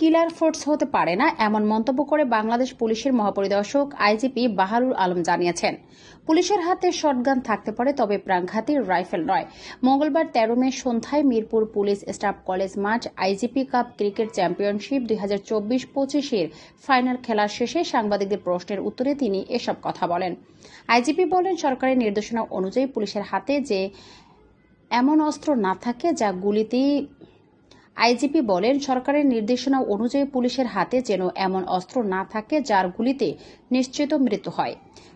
কিলার force হতে পারে না, এমন মন্তব্য করে বাংলাদেশ পুলিশের মহাপরিদর্শক আইজিপি বাহারুল আলম জানিয়েছেন। পুলিশের হাতে শটগান থাকতে পারে, তবে প্রাণঘাতী রাইফেল নয়। মঙ্গলবার তেরো মে সন্ধ্যায় মিরপুর পুলিশ স্টাফ কলেজ মাঠ আইজিপি কাপ ক্রিকেট চ্যাম্পিয়নশিপ দুই হাজার চব্বিশ পঁচিশের ফাইনাল খেলা শেষে সাংবাদিকদের প্রশ্নের উত্তরে তিনি এসব কথা বলেন। আইজিপি বলেন, সরকারের নির্দেশনা অনুযায়ী পুলিশের হাতে যে এমন অস্ত্র না থাকে, যা গুলিতেই আইজিপি বলেন, সরকারের নির্দেশনা অনুযায়ী পুলিশের হাতে যেন এমন অস্ত্র না থাকে যার গুলিতে নিশ্চিত মৃত্যু হয়।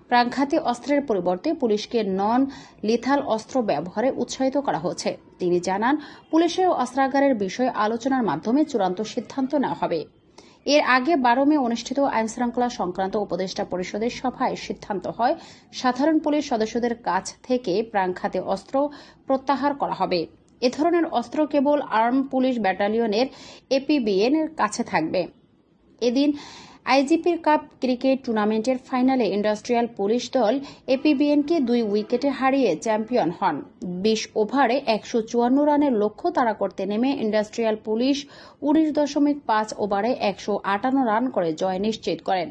প্রাণঘাতী অস্ত্রের পরিবর্তে পুলিশকে নন লিথাল অস্ত্র ব্যবহারে উৎসাহিত করা হচ্ছে তিনি জানান, পুলিশের অস্ত্রাগারের বিষয়ে আলোচনার মাধ্যমে চূড়ান্ত সিদ্ধান্ত নেওয়া হবে। এর আগে বারো মে অনুষ্ঠিত আইনশৃঙ্খলা সংক্রান্ত উপদেষ্টা পরিষদের সভায় সিদ্ধান্ত হয়, সাধারণ পুলিশ সদস্যদের কাছ থেকে প্রাণঘাতী অস্ত্র প্রত্যাহার করা হবে। এ ধরনের অস্ত্র কেবল আর্ম পুলিশ ব্যাটালিয়নের এপিবিএন এর কাছে থাকবে। এদিন আইজিপির কাপ ক্রিকেট টুর্নামেন্টের ফাইনালে ইন্ডাস্ট্রিয়াল পুলিশ দল এপিবিএনকে দুই উইকেটে হারিয়ে চ্যাম্পিয়ন হন। বিশ ওভারে একশো চুয়ান্ন রানের লক্ষ্য তাড়া করতে নেমে ইন্ডাস্ট্রিয়াল পুলিশ উনিশ দশমিক পাঁচ ওভারে একশো আটান্ন রান করে জয় নিশ্চিত করেন।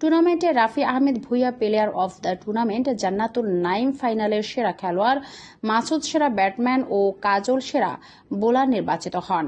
টুর্নামেন্টে Rafi Ahmed Bhuiyan player of the tournament, Jannatul Naim ফাইনালের সেরা খেলোয়াড়, মাসুদ সেরা ব্যাটম্যান ও কাজল সেরা বোলার নির্বাচিত হন।